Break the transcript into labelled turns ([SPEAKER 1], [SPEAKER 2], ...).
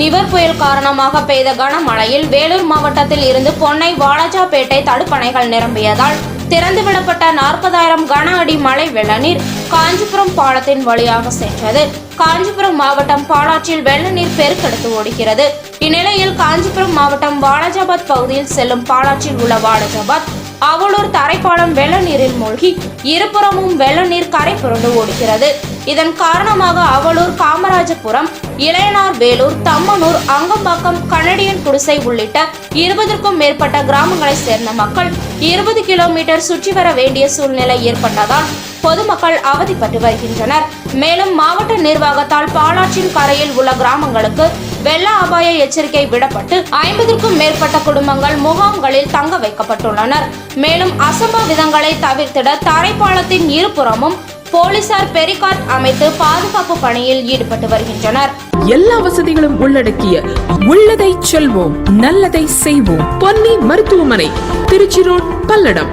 [SPEAKER 1] நிவர் புயல் காரணமாக பெய்த கனமழையில் வேலூர் மாவட்டத்தில் இருந்து பொன்னை வாலாஜாபேட்டை தடுப்பணைகள் நிரம்பியதால் திறந்துவிடப்பட்ட நாற்பதாயிரம் கன அடி மழை வெள்ளநீர் காஞ்சிபுரம் பாலத்தின் வழியாக சென்றது. காஞ்சிபுரம் மாவட்டம் பாலாற்றில் வெள்ளநீர் பெருக்கெடுத்து ஓடுகிறது. இந்நிலையில் காஞ்சிபுரம் மாவட்டம் வாலாஜாபாத் பகுதியில் செல்லும் பாலாற்றில் உள்ள வாலாஜாபாத் அவலூர் தரைப்பாலம் வெள்ள நீரில் மூழ்கி இருபுறமும் வெள்ள நீர் கரை புரண்டு ஓடுகிறது. இதன் காரணமாக அவலூர் காமராஜபுரம் இளையனார் வேலூர் தம்மனூர் அங்கம்பாக்கம் கனடியன் குடிசை உள்ளிட்ட இருபதற்கும் மேற்பட்ட கிராமங்களைச் சேர்ந்த மக்கள் இருபது கிலோமீட்டர் சுற்றி வர வேண்டிய சூழ்நிலை ஏற்பட்டதால் பொதுமக்கள் அவதிப்பட்டு வருகின்றனர். மேலும் மாவட்ட நிர்வாகத்தால் பாலாற்றின் கரையில் உள்ள கிராமங்களுக்கு வெள்ள அபாய எச்சரிக்கை விடப்பட்டு ஐம்பதற்கும் மேற்பட்ட குடும்பங்கள் முகாம்களில் தங்க வைக்கப்பட்டுள்ளனர். மேலும் அசம்பாவிதங்களை தவிர்த்திட தரைப்பாலத்தின் இருபுறமும் போலீசார் பெரிகாட் அமைத்து பாதுகாப்பு பணியில் ஈடுபட்டு வருகின்றனர்.
[SPEAKER 2] எல்லா வசதிகளும் உள்ளடக்கிய உள்ளதை செல்வோம் நல்லதை செய்வோம். பொன்னி மருத்துவமனை திருச்சி ரோட் பல்லடம்.